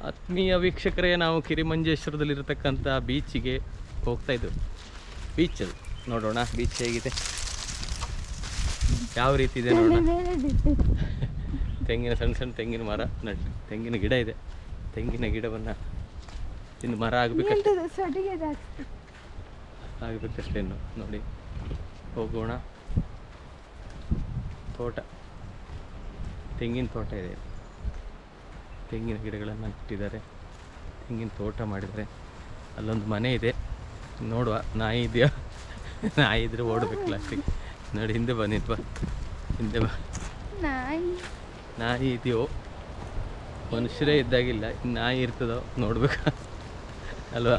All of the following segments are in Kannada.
ಆತ್ಮೀಯ ವೀಕ್ಷಕರೇ ನಾವು ಕಿರಿಮಂಜೇಶ್ವರದಲ್ಲಿರತಕ್ಕಂಥ ಬೀಚಿಗೆ ಹೋಗ್ತಾ ಇದ್ದೆವು ಬೀಚ್ ಅದು ನೋಡೋಣ ಬೀಚ್ ಹೇಗಿದೆ? ಯಾವ ರೀತಿ ಇದೆ ನೋಡೋಣ? ತೆಂಗಿನ ಸಣ್ಣ ಸಣ್ಣ ತೆಂಗಿನ ಮರ ನಟ್ ತೆಂಗಿನ ಗಿಡ ಇದೆ. ತೆಂಗಿನ ಗಿಡವನ್ನು ಇನ್ನು ಮರ ಆಗಬೇಕಷ್ಟೇ. ಜಾಸ್ತಿ. ಆಗಬೇಕಷ್ಟೇ ಇನ್ನು. ನೋಡಿ ಹೋಗೋಣ. ತೋಟ. ತೆಂಗಿನ ತೋಟ ಇದೆ. ತೆಂಗಿನ ಗಿಡಗಳನ್ನು ಇಟ್ಟಿದ್ದಾರೆ. ತೆಂಗಿನ ತೋಟ ಮಾಡಿದ್ದಾರೆ. ಅಲ್ಲೊಂದು ಮನೆ ಇದೆ. ನೋಡುವ ನಾಯಿ ಇದೆಯಾ? ನಾಯಿ ಇದ್ರೆ ಓಡಬೇಕು ಲಾಸ್ಟಿಗೆ ನೋಡಿ ಹಿಂದೆ ಬಂದಿದ್ವ ಹಿಂದೆ ಬಾ. ನಾಯಿ. ನಾಯಿ ಇದೆಯೋ? ಮನುಷ್ಯರೇ ಇದ್ದಾಗಿಲ್ಲ. ನಾಯಿ ಇರ್ತದೋ? ನೋಡ್ಬೇಕು. ಅಲ್ವಾ?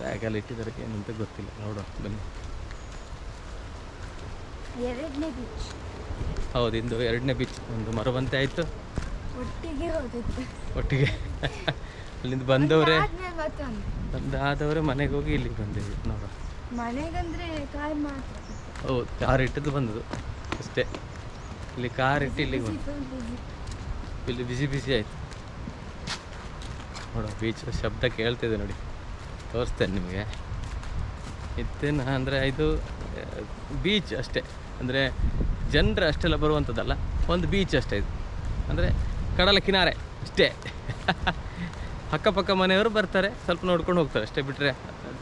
ಬ್ಯಾಗಲ್ಲಿ ಇಟ್ಟಿದ್ದಾರೆ. ಏನಂತ ಗೊತ್ತಿಲ್ಲ. ನೋಡುವ ಬನ್ನಿ. ಎರಡನೇ ಬೀಚ್ ಹೌದು ಇಂದು ಎರಡನೇ ಬೀಚ್ ಒಂದು ಮರವಂತೆ ಆಯಿತು. ಒಟ್ಟಿಗೆ ಒಟ್ಟಿಗೆ. ಅಲ್ಲಿಂದ ಬಂದವರೇ ಬಂದಾದವ್ರೆ ಮನೆಗೆ ಹೋಗಿ ಇಲ್ಲಿಗೆ ಬಂದಿದ್ವಿ ನೋಡ ಮನೆಗಂದ್ರೆ ಕಾರ್ ಮಾತ್ರ. ಹೌದು ಕಾರ್ ಇಟ್ಟದ್ದು ಬಂದದ್ದು. ಅಷ್ಟೇ. ಇಲ್ಲಿ ಕಾರ್ ಇಟ್ಟು ಇಲ್ಲಿಗೆ ಬಂದು. ಇಲ್ಲಿ ಬಿಸಿ ಬಿಸಿ ಆಯಿತು. ನೋಡ ಬೀಚ್ ಶಬ್ದ ಕೇಳ್ತಿದೆ ನೋಡಿ. ತೋರಿಸ್ತೇನೆ ನಿಮಗೆ. ಇತ್ತೇನು ಅಂದರೆ ಇದು ಬೀಚ್ ಅಷ್ಟೇ. ಅಂದರೆ ಜನರು ಅಷ್ಟೆಲ್ಲ ಬರುವಂಥದ್ದಲ್ಲ ಒಂದು ಬೀಚ್ ಅಷ್ಟೇ ಇದು. ಅಂದರೆ ಕಡಲ ಕಿನಾರೆ ಅಷ್ಟೇ. ಅಕ್ಕಪಕ್ಕ ಮನೆಯವರು ಬರ್ತಾರೆ ಸ್ವಲ್ಪ ನೋಡ್ಕೊಂಡು ಹೋಗ್ತಾರೆ ಅಷ್ಟೇ ಬಿಟ್ಟರೆ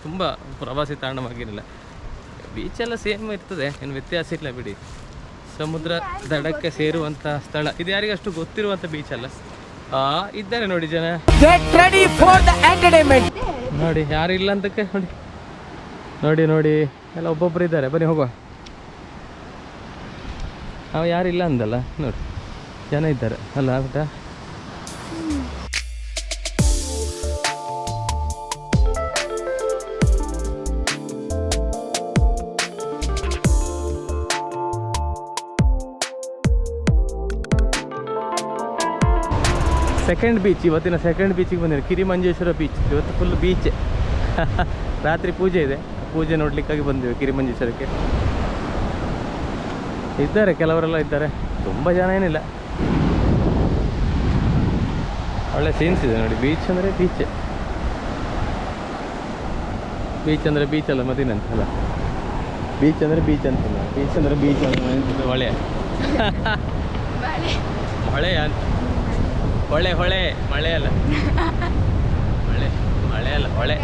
ತುಂಬ ಪ್ರವಾಸಿ ತಾಣವಾಗಿರಲಿಲ್ಲ ಬೀಚೆಲ್ಲ ಸೇಮ್ ಇರ್ತದೆ ಏನು ವ್ಯತ್ಯಾಸ ಇಲ್ಲ ಬಿಡಿ. ಸಮುದ್ರ ದಡಕ್ಕೆ ಸೇರುವಂಥ ಸ್ಥಳ. ಇದು ಯಾರಿಗಷ್ಟು ಗೊತ್ತಿರುವಂಥ ಬೀಚ್ ಅಲ್ಲ? ಇದ್ದಾರೆ ನೋಡಿ ಜನ. ನೋಡಿ ಯಾರು ಇಲ್ಲ ಅಂತಕ್ಕೆ ನೋಡಿ. ನೋಡಿ ನೋಡಿ. ಎಲ್ಲ ಒಬ್ಬೊಬ್ಬರು ಇದ್ದಾರೆ. ಬನ್ನಿ ಹೋಗುವ. ನಾವು ಇಲ್ಲ ಅಂದಲ್ಲ, ನೋಡಿ. ಜನ ಇದ್ದಾರೆ, ಅಲ್ಲ ಊಟ ಸೆಕೆಂಡ್ ಬೀಚ್ ಇವತ್ತಿನ ಸೆಕೆಂಡ್ ಬೀಚಿಗೆ ಬಂದಿದೆ ಕಿರಿಮಂಜೇಶ್ವರ ಬೀಚ್ ಇವತ್ತು ಫುಲ್ ಬೀಚ್ ರಾತ್ರಿ ಪೂಜೆ ಇದೆ. ಪೂಜೆ ನೋಡ್ಲಿಕ್ಕಾಗಿ ಬಂದಿವೆ ಕಿರಿಮಂಜೇಶ್ವರಕ್ಕೆ. ಇದ್ದಾರೆ, ಕೆಲವರೆಲ್ಲ ಇದ್ದಾರೆ. ತುಂಬ ಜನ ಏನಿಲ್ಲ. ಒಳ್ಳೆ ಸೀನ್ಸ್ ಇದೆ ನೋಡಿ. ಬೀಚ್ ಅಂದರೆ ಬೀಚ್ ಬೀಚ್ ಅಂದರೆ ಬೀಚ್ ಅಲ್ಲ ಮತ್ತಿನಂತ ಅಲ್ಲ. ಬೀಚ್ ಅಂದರೆ ಬೀಚ್ ಅಂತಲ್ಲ ಬೀಚ್ ಅಂದರೆ ಬೀಚ್ ಅಂತ ಹೊಳೆ. ಹೊಳೆ ಅಂತ. ಹೊಳೆ ಹೊಳೆ. ಮಳೆ ಅಲ್ಲ. ಮಳೆ ಮಳೆ ಅಲ್ಲ, ಹೊಳೆ.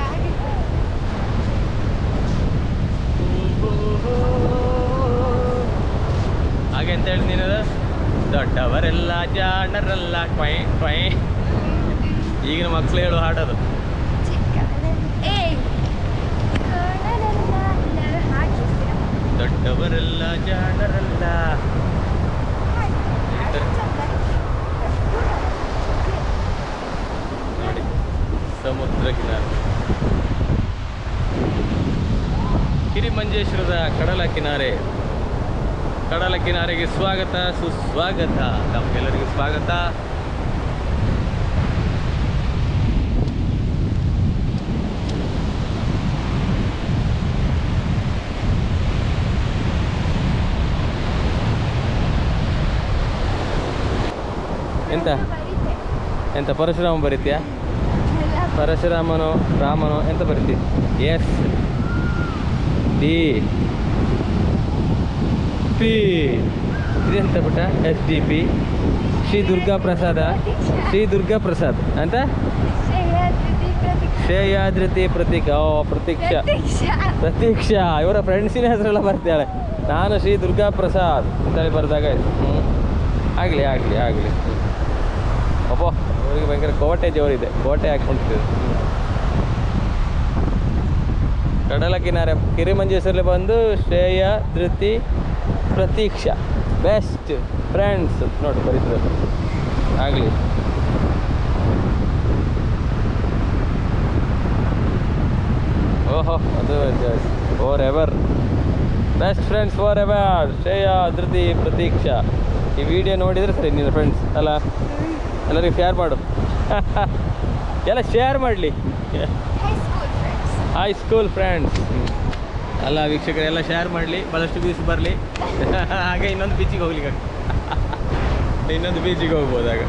ಹಾಗೆ ಅಂತ ಹೇಳಿ ನೀನು ದೊಡ್ಡವರೆಲ್ಲ ಜಾಣರಲ್ಲ ಕ್ವೈ ಕ್ವೈ. ಈಗಿನ ಮಕ್ಕಳು ಹೇಳು ಹಾಡೋದು? ದೊಡ್ಡವರೆಲ್ಲ ಜಾಣರಲ್ಲ. ನೋಡಿ ಸಮುದ್ರ ಕಿನಾರ ಕಿರಿಮಂಜೇಶ್ವರದ ಕಡಲ ಕಿನಾರೆ. ಕಡಲ ಕಿನಾರೆಗೆ ಸ್ವಾಗತ, ಸುಸ್ವಾಗತ. ತಮಗೆಲ್ಲರಿಗೂ ಸ್ವಾಗತ. ಎಂತ. ಎಂತ, ಪರಶುರಾಮ ಬರೀತೀಯಾ? ಪರಶುರಾಮನು, ರಾಮನು ಎಂತ ಬರೀತಿ? ಎಸ್. ಡಿ. ಪಿ ಇದೆಂತ ಪುಟ್ಟ S D P. Shri Durga Prasada. Shri Durga Prasad. ಅಂತ? ಶ್ರೇಯಾದ್ರಿತಿ ಪ್ರತೀಕ. ಓ, ಪ್ರತೀಕ್ಷಾ. ಪ್ರತೀಕ್ಷ. ಪ್ರತೀಕ್ಷಾ ಇವರ ಫ್ರೆಂಡ್ಸಿನ ಹೆಸರೆಲ್ಲ ಬರ್ತಾಳೆ ನಾನು ಶ್ರೀ ದುರ್ಗಾ ಪ್ರಸಾದ್ ಅಂತೇಳಿ ಬರೆದಾಗ ಹ್ಞೂ ಆಗಲಿ ಆಗಲಿ ಆಗಲಿ. ಒಬ್ಬ ಅವರಿಗೆ ಭಯಂಕರ ಕೋಟೆ ಜೋರಿದೆ. ಕೋಟೆ ಹಾಕ್ಕೊಂಡಿರ್ತೀವಿ ಕಡಲ ಕಿನಾರೆ. ಕಿರಿಮಂಜೇಶ್ವರಲ್ಲಿ ಬಂದು ಶ್ರೇಯ ಧೃತಿ ಪ್ರತೀಕ್ಷಾ. ಬೆಸ್ಟ್ ಫ್ರೆಂಡ್ಸ್ ನೋಡಿ ಬರೀತದೆ ಆಗಲಿ. ಓಹೋ ಅದು forever best friends forever Shreya Dhriti Pratiksha. ಈ ವಿಡಿಯೋ ನೋಡಿದರೆ ಸರಿ ನಿನ್ನ ಫ್ರೆಂಡ್ಸ್ ಅಲ್ಲ? ಎಲ್ಲರಿಗೂ ಶೇರ್ ಮಾಡು. ಎಲ್ಲ ಶೇರ್ ಮಾಡಲಿ. ಹೈ ಸ್ಕೂಲ್ ಫ್ರೆಂಡ್ಸ್ ಅಲ್ಲ ವೀಕ್ಷಕರೆಲ್ಲ ಶೇರ್ ಮಾಡಲಿ ಭಾಳಷ್ಟು ಬೀಚ್ ಬರಲಿ. ಹಾಗೆ ಇನ್ನೊಂದು ಬೀಚಿಗೆ ಹೋಗ್ಲಿಕ್ಕೆ ಇನ್ನೊಂದು ಬೀಚಿಗೆ ಹೋಗ್ಬೋದಾಗ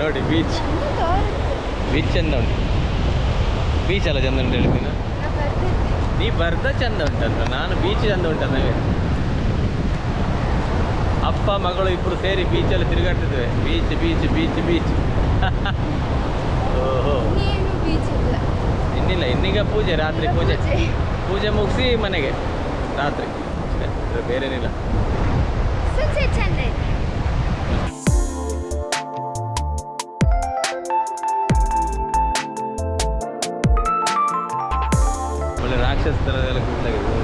ನೋಡಿ ಬೀಚ್ ಬೀಚ್ ಚಂದ ಉಂಟು. ಬೀಚ್ ಅಲ್ಲ ಚಂದ ಉಂಟು ಹೇಳ್ತೀನಿ ನಾ ನೀ ಬರ್ದ ಚಂದ ಉಂಟಂತ ನಾನು ಬೀಚ್ ಚಂದ ಉಂಟಂತ ಅಪ್ಪ ಮಗಳು ಇಬ್ಬರು ಸೇರಿ ಬೀಚಲ್ಲಿ ತಿರುಗಾಡ್ತಿದ್ವಿ. ಬೀಚ್ ಬೀಚ್ ಬೀಚ್ ಬೀಚ್ ಓಹೋ. ನೀನು ಬೀಚ್ ಇಲ್ಲ. ಇನ್ನಿಲ್ಲ ಇನ್ನೀಗ ಪೂಜೆ ರಾತ್ರಿ ಪೂಜೆ. ಪೂಜೆ. ಮುಗಿಸಿ ಮನೆಗೆ ರಾತ್ರಿ. ಅಷ್ಟೇ ಬೇರೇನಿಲ್ಲ. ಒಳ್ಳೆ ರಾಕ್ಷಸ ಥರದೆಲ್ಲ ಕೂತಾಗಿದೆ.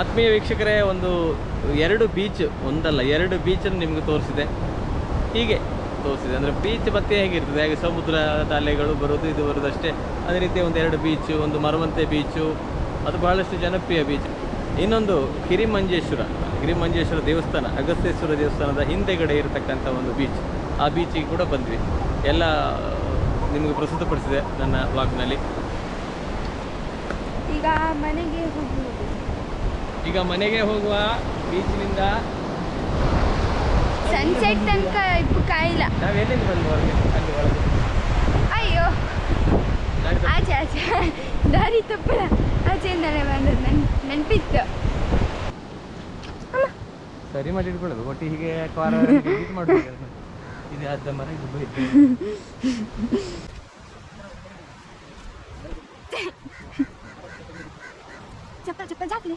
ಆತ್ಮೀಯ ವೀಕ್ಷಕರೇ ಒಂದು ಎರಡು ಬೀಚ್ ಒಂದಲ್ಲ ಎರಡು ಬೀಚನ್ನು ನಿಮಗೆ ತೋರಿಸಿದೆ. ಹೀಗೆ. ತೋರಿಸಿದೆ. ಅಂದರೆ ಬೀಚ್ ಮತ್ತೆ ಹೇಗಿರ್ತದೆ? ಹಾಗೆ ಸಮುದ್ರದ ಅಲೆಗಳು ಬರೋದು ಇದು ಬರೋದು ಅಷ್ಟೇ. ಅದೇ ರೀತಿ ಒಂದು ಎರಡು ಬೀಚು ಒಂದು ಮರವಂತೆ ಬೀಚು ಅದು ಬಹಳಷ್ಟು ಜನಪ್ರಿಯ ಬೀಚ್ ಇನ್ನೊಂದು ಕಿರಿಮಂಜೇಶ್ವರ. ಕಿರಿಮಂಜೇಶ್ವರ ದೇವಸ್ಥಾನ ಅಗಸ್ತ್ಯೇಶ್ವರ ದೇವಸ್ಥಾನದ ಹಿಂದೆಗಡೆ ಇರತಕ್ಕಂಥ ಒಂದು ಬೀಚ್ ಆ ಬೀಚಿಗೆ ಕೂಡ ಬಂದ್ವಿ. ಎಲ್ಲ ನಿಮಗೆ ಪ್ರಸ್ತುತಪಡಿಸಿದೆ ನನ್ನ ವ್ಲಾಗ್ನಲ್ಲಿ ಈಗ ಮನೆಗೆ ಹೋಗುವುದು. ಈಗ ಮನೆಗೆ ಹೋಗುವ ಬೀಚ್ನಿಂದ ಸನ್ಸೆಟ್ ತನಕ ಇಪ್ಪು ಕಾಯಿಲ್ಲ. ಅಯ್ಯೋ. ಆಚೆ ಆಚೆ. ದಾರಿ ತಪ್ಪ ಆಚೆಯಿಂದಲೇ ಬಂದದ್ದು ನನ್ ನೆನಪಿತ್ತು. ಸರಿ ಮಾಡಿ ಇಟ್ಕೊಳ್ಳೋದು. ಒಟ್ಟು ಹೀಗೆ ಕಾರ ಇದು ಮಾಡ್ಬೇಕು ಇದು ಅರ್ಧ ಮರ ಇದು ಬೈತು ಚಪ್ಪಲ್ ಚಪ್ಪಲ್ ಜಾತ್ರೆ.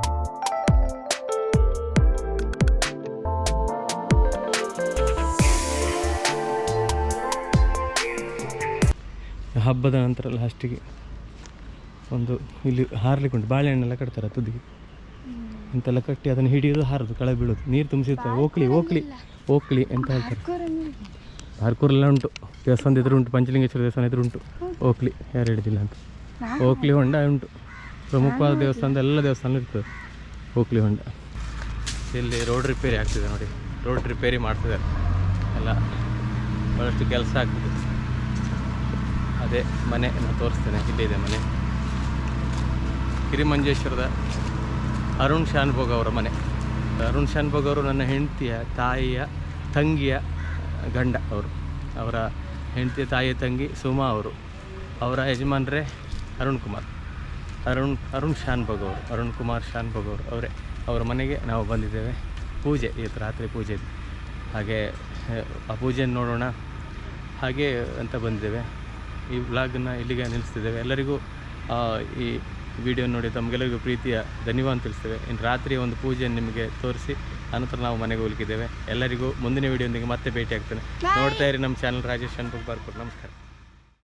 ಹಬ್ಬದ ನಂತರ ಲಾಸ್ಟಿಗೆ ಒಂದು ಇಲ್ಲಿ ಹಾರ್ಲಿಕ್ಕೆ ಉಂಟು ಬಾಳೆಹಣ್ಣೆಲ್ಲ ಕಟ್ತಾರೆ ತುದಿಗೆ ಇಂತೆಲ್ಲ ಕಟ್ಟಿ ಅದನ್ನು ಹಿಡಿಯೋದು ಹಾರದು ಕಳೆ ಬೀಳೋದು. ನೀರು ತುಂಬಿಸಿರ್ತಾರೆ. ಓಕ್ಲಿ ಓಕ್ಲಿ ಓಕ್ಲಿ ಅಂತ ಹೇಳ್ತಾರೆ. ಹಾರ್ಕೂರೆಲ್ಲ ಉಂಟು. ದೇವಸ್ಥಾನದ ಎದುರು ಉಂಟು ಪಂಚಲಿಂಗೇಶ್ವರ ದೇವಸ್ಥಾನ ಎದುರು ಉಂಟು. ಓಕ್ಲಿ ಯಾರು ಹೇಳಿದಿಲ್ಲ ಅಂತ. ಓಕ್ಲಿ ಹೊಂಡ ಉಂಟು. ಪ್ರಮುಖವಾದ ದೇವಸ್ಥಾನದ ಎಲ್ಲ ದೇವಸ್ಥಾನ ಇರ್ತದೆ. ಓಕ್ಲಿ ಹೊಂಡ. ಇಲ್ಲಿ ರೋಡ್ ರಿಪೇರಿ ಆಗ್ತಿದೆ ನೋಡಿ. ರೋಡ್ ರಿಪೇರಿ ಮಾಡ್ತಿದ್ದಾರೆ. ಎಲ್ಲ. ಭಾಳಷ್ಟು ಕೆಲಸ ಆಗ್ತಿದೆ. ಅದೇ ಮನೆ ನಾನು ತೋರಿಸ್ತೇನೆ. ಇಲ್ಲಿದೆ ಮನೆ. ಕಿರಿಮಂಜೇಶ್ವರದ ಅರುಣ್ ಶಾನ್ಭೋಗ್ ಅವರ ಮನೆ. ಅರುಣ್ ಶಾನ್ಭೋಗ್ ಅವರು ನನ್ನ ಹೆಂಡತಿಯ ತಾಯಿಯ ತಂಗಿಯ ಗಂಡ ಅವರು. ಅವರ ಹೆಂಡತಿಯ ತಾಯಿಯ ತಂಗಿ ಸುಮಾ ಅವರು. ಅವರ ಯಜಮಾನರೇ ಅರುಣ್ ಕುಮಾರ್. ಅರುಣ್ ಅರುಣ್ ಶಾನ್ಭೋಗ್ ಅವರು, ಅರುಣ್ ಕುಮಾರ್ ಶಾನ್ಭೋಗ್ ಅವರು ಅವರೇ. ಅವರ ಮನೆಗೆ ನಾವು ಬಂದಿದ್ದೇವೆ ಪೂಜೆ ಇವತ್ತು ರಾತ್ರಿ ಪೂಜೆ ಹಾಗೆ, ಆ ಪೂಜೆಯನ್ನು ನೋಡೋಣ. ಹಾಗೆ ಅಂತ ಬಂದಿದ್ದೇವೆ. ಈ ವ್ಲಾಗನ್ನು ಇಲ್ಲಿಗೆ ನಿಲ್ಲಿಸ್ತಿದ್ದೇವೆ. ಎಲ್ಲರಿಗೂ ಆ, ಈ ವಿಡಿಯೋ ನೋಡಿ ತಮಗೆಲ್ಲರಿಗೂ ಪ್ರೀತಿಯ ಧನ್ಯವಾದ ತಿಳಿಸ್ತೇವೆ. ಇನ್ನು ರಾತ್ರಿ ಒಂದು ಪೂಜೆಯನ್ನು ನಿಮಗೆ ತೋರಿಸಿ ಅನಂತರ ನಾವು ಮನೆಗೆ ಹೋಗ್ಲಿಕ್ಕಿದ್ದೇವೆ. ಎಲ್ಲರಿಗೂ ಮುಂದಿನ ವಿಡಿಯೋದೊಂದಿಗೆ ಮತ್ತೆ ಭೇಟಿ ಆಗ್ತೇನೆ ನೋಡ್ತಾ ಇರಿ ನಮ್ಮ ಚಾನಲ್ ರಾಜೇಶ್ ಅನ್ಬುಕ್ ಬಾರ್ಪುರ್ ನಮಸ್ಕಾರ.